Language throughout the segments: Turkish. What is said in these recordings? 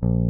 Thank you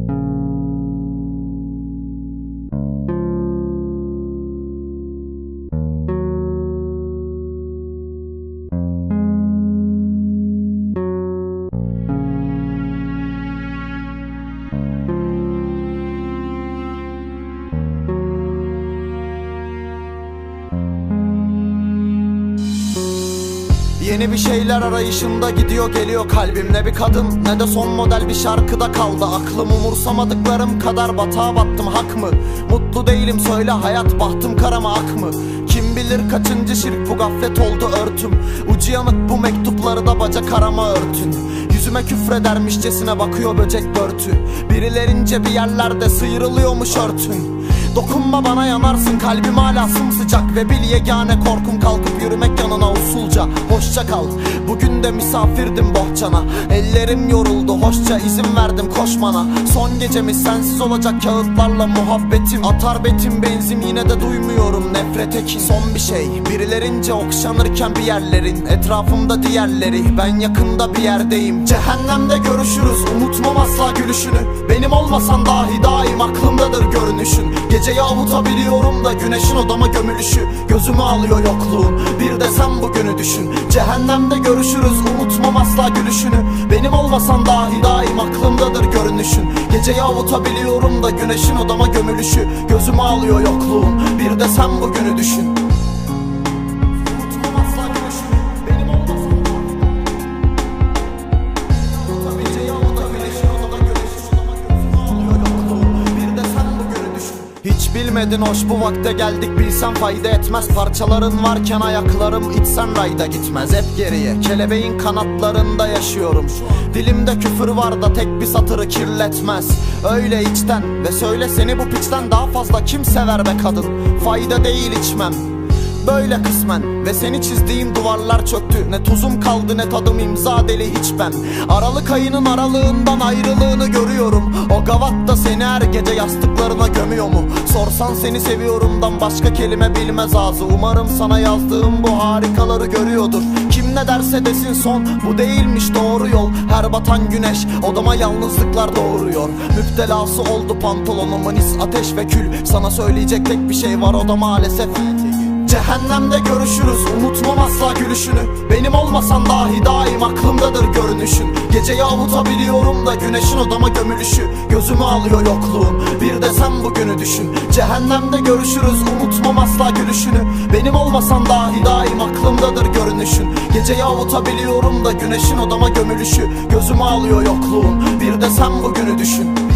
Yeni bir şeyler arayışında gidiyor geliyor kalbim Ne bir kadın. Ne de son model bir şarkıda kaldı. Aklım umursamadıklarım kadar batağa battım hak mı? Mutlu değilim söyle hayat bahtım karama ak mı? Kim bilir kaçıncı şirk bu gaflet oldu örtüm. Ucu yanık bu mektupları da bacak arama örtün. Yüzüme küfredermişçesine bakıyor böcek börtü. Birilerince bir yerlerde sıyrılıyormuş örtün Dokunma bana yanarsın kalbim hala sımsıcak. Ve bil yegane korkum kalkıp yürümek yanına usulca. Hoşça kal bugün de misafirdim bohçana. Ellerim yoruldu hoşça izin verdim koşmana. Son gecemiz sensiz olacak kağıtlarla muhabbetim. Atar betim benzin yine de duymuyorum nefret ekin Son bir şey birilerince okşanırken bir yerlerin. Etrafımda diğerleri ben yakında bir yerdeyim. Cehennemde görüşürüz unutmam asla gülüşünü. Benim olmasan dahi daim aklımdadır görünüşün Geceyi avutabiliyorum da güneşin odama gömülüşü. Gözümü alıyor yokluğun bir de sen bugünü düşün. Cehennemde görüşürüz unutmam asla gülüşünü. Benim olmasan dahi daim aklımdadır görünüşün. Geceyi avutabiliyorum da güneşin odama gömülüşü. Gözümü alıyor yokluğun bir de sen bugünü düşün bilmedin hoş bu vakte geldik bilsen fayda etmez. Parçaların varken ayaklarım içsen rayda gitmez. Hep geriye kelebeğin kanatlarında yaşıyorum. Dilimde küfür var da tek bir satırı kirletmez. Öyle içten ve söyle seni bu piçten daha fazla kim sever be kadın? Fayda değil içmem Böyle kısmen. Ve seni çizdiğim duvarlar çöktü. Ne tuzum kaldı ne tadım imza deli hiç ben. Aralık ayının aralığından ayrılığını görüyorum. O gavat da seni her gece yastıklarına gömüyor mu? Sorsan seni seviyorumdan başka kelime bilmez ağzı. Umarım sana yazdığım bu harikaları görüyordur. Kim ne derse desin son bu değilmiş doğru yol. Her batan güneş odama yalnızlıklar doğuruyor. Müptelası oldu pantolonumun is ateş ve kül. Sana söyleyecek tek bir şey var o da maalesef Cehennemde görüşürüz unutmam asla gülüşünü. Benim olmasan dahi daim aklımdadır görünüşün. Geceyi avutabiliyorum da güneşin odama gömülüşü. Gözümü alıyor yokluğun bir de sen bugünü düşün. Cehennemde görüşürüz unutmam asla gülüşünü. Benim olmasan dahi daim aklımdadır görünüşün. Geceyi avutabiliyorum da güneşin odama gömülüşü. Gözümü alıyor yokluğun bir de sen bugünü düşün